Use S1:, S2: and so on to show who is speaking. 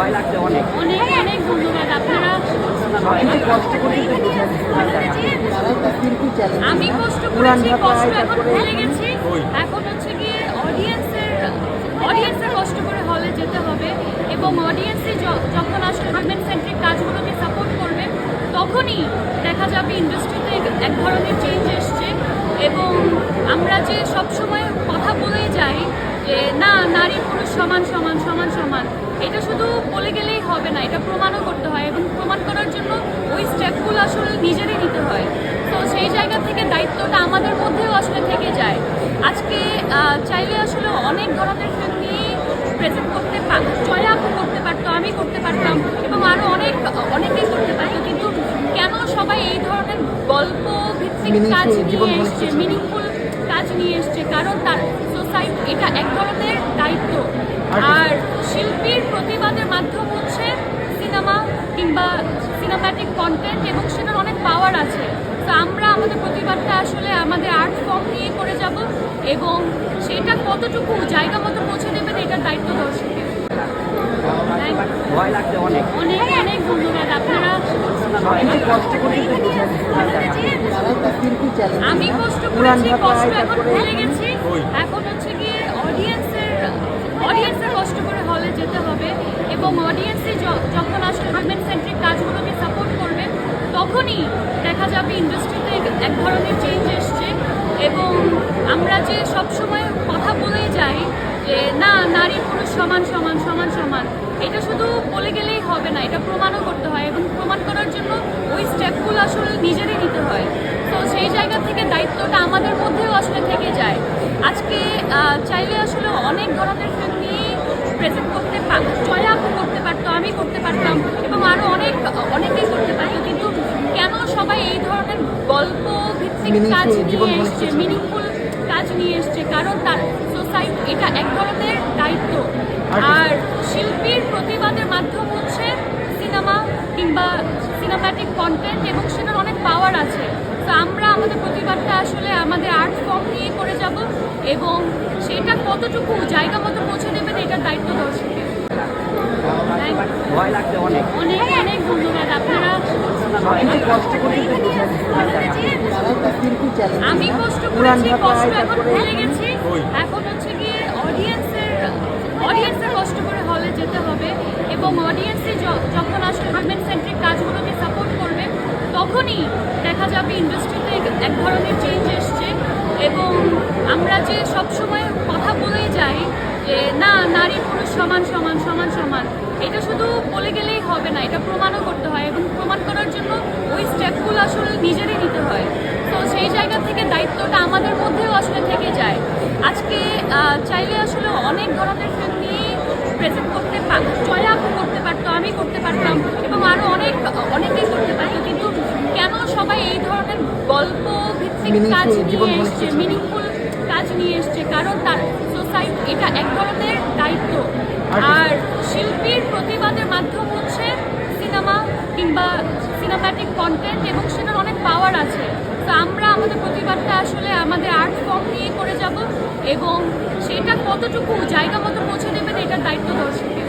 S1: ভয় লাগছে অনেক।
S2: অনেক অনেক ধন্যবাদ। আপনারা আমি কষ্ট করেছি কষ্ট এখন ভুলে গেছি। এখন হচ্ছে গিয়ে অডিয়েন্সের অডিয়েন্সের কষ্ট করে হলে যেতে হবে এবং অডিয়েন্সে যখন আসলে উইমেন সেন্ট্রিক কাজগুলোকে সাপোর্ট করবে তখনই দেখা যাবে ইন্ডাস্ট্রিতে এক ধরনের চেঞ্জ এসছে। এবং আমরা যে সবসময় কথা বলে যাই যে না নারী পুরুষ সমান সমান সমান সমান। এটা শুধু বলে গেলেই হবে না এটা প্রমাণও করতে হয় এবং প্রমাণ করার জন্য ওই স্টেপগুলো আসলে নিজেরই নিতে হয়। তো সেই জায়গা থেকে দায়িত্বটা আমাদের মধ্যেও আসলে থেকে যায়। আজকে চাইলে আসলে অনেক ধরনের ফিল্ম নিয়ে প্রেজেন্ট করতে পার জয়া করতে পারতো আমি করতে পারতাম এবং আরও অনেক অনেকেই করতে পারতো কিন্তু কেন সবাই এই ধরনের গল্প ভিত্তিক কাজ নিয়ে এসছে মিনিংফুল কাজ নিয়ে এসছে? কারণ তার এটা এক ধরনের দায়িত্ব। আর শিল্পীর প্রতিবাদের মাধ্যম হচ্ছে সিনেমা কিংবা সিনেম্যাটিক কন্টেন্ট এবং সেটার অনেক পাওয়ার আছে। তো আমরা আমাদের প্রতিবাদটা আসলে আমাদের আর্ট ফর্ম নিয়ে করে যাব এবং সেটা কতটুকু জায়গা মতো পৌঁছে দেবেন এটার দায়িত্ব দর্শকের
S1: অনেক।
S2: অনেক ধন্যবাদ। আপনারা আমি কষ্ট করেছি কষ্ট এখন ভুলে গেছি। এখন হচ্ছে অডিয়েন্সের অডিয়েন্সের কষ্ট করে হলে যেতে হবে এবং অডিয়েন্সে যখন আসলে উইমেন সেন্ট্রিক কাজগুলোকে সাপোর্ট করবে, তখনই দেখা যাবে ইন্ডাস্ট্রিতে এক ধরনের চেঞ্জ এসছে এবং আমরা যে সবসময় কথা বলে যাই যে না, নারী পুরুষ সমান সমান সমান সমান, এটা শুধু বলে গেলেই হবে না, এটা প্রমাণও করতে হয় এবং প্রমাণ করার জন্য ওই স্টেপগুলো আসলে নিজেরই নিতে হয়। তো সেই জায়গা দায়িত্বটা আমাদের মধ্যেও আসলে থেকে যায়। আজকে চাইলে আসলে অনেক ধরনের ফিল্ম নিয়ে প্রেজেন্ট করতে জয়া করতে পারতো আমি করতে পারতাম এবং আরও অনেক অনেকেই করতে পারতো কিন্তু কেন সবাই এই ধরনের গল্প ভিত্তিক কাজ নিয়ে এসছে মিনিংফুল কাজ নিয়ে এসছে? কারণ তার সোসাইটি এটা এক ধরনের দায়িত্ব। আর শিল্পীর প্রতিবাদের মাধ্যম হচ্ছে সিনেমা কিংবা সিনেম্যাটিক কন্টেন্ট এবং সেটার অনেক পাওয়ার আছে তো আমরা আমাদের প্রতিবাদটা আসলে আমাদের আর্ট ফর্ম নিয়ে করে যাব এবং সেটা কতটুকু জায়গা মতো পৌঁছে দেবেন এটার দায়িত্ব দর্শকের.
S1: অনেক।
S2: অনেক ধন্যবাদ। আপনারা
S1: কষ্ট করে
S2: আমি কষ্ট করেছি কষ্ট এখন ভুলে গেছি। এখন হচ্ছে গিয়ে অডিয়েন্সের অডিয়েন্সের কষ্ট করে হলে যেতে হবে এবং অডিয়েন্সে যখন আসলে উইমেন সেন্ট্রিক কাজগুলোকে সাপোর্ট করবে তখনই দেখা যাবে ইন্ডাস্ট্রিতে এক ধরনের চেঞ্জ এসছে এবং আমরা যে সবসময় কথা বলে যাই যে না, নারী, পুরুষ সমান সমান সমান সমান, এটা শুধু বলে গেলেই হবে না, এটা প্রমাণও করতে হয় এবং প্রমাণ করার জন্য ওই স্টেপগুলো আসলে নিজেরই নিতে হয়। তো সেই জায়গা থেকে দায়িত্বটা আমাদের মধ্যেও আসলে থেকে যায়। আজকে চাইলে আসলে অনেক ধরনের ফিল্ম নিয়ে প্রেজেন্ট করতে আপু করতে পারতো, আমি করতে পারতাম এবং আরও অনেক অনেকেই করতে পারতো কিন্তু কেন সবাই এই ধরনের গল্প ভিত্তিক কাজ নিয়ে এসছে মিনিংফুল কাজ নিয়ে এসছে কারণ তার সোসাইটি এটা এক ধরনের দায়িত্ব। আর শিল্পীর প্রতিবাদের মাধ্যম হচ্ছে সিনেমা কিংবা সিনেম্যাটিক কন্টেন্ট এবং সেটার অনেক পাওয়ার আছে। তো আমরা আমাদের প্রতিবাদটা আসলে আমাদের আর্ট ফর্ম নিয়ে করে যাব এবং সেটা কতটুকু জায়গা মতো পৌঁছে দেবেন এটার দায়িত্ব দর্শকের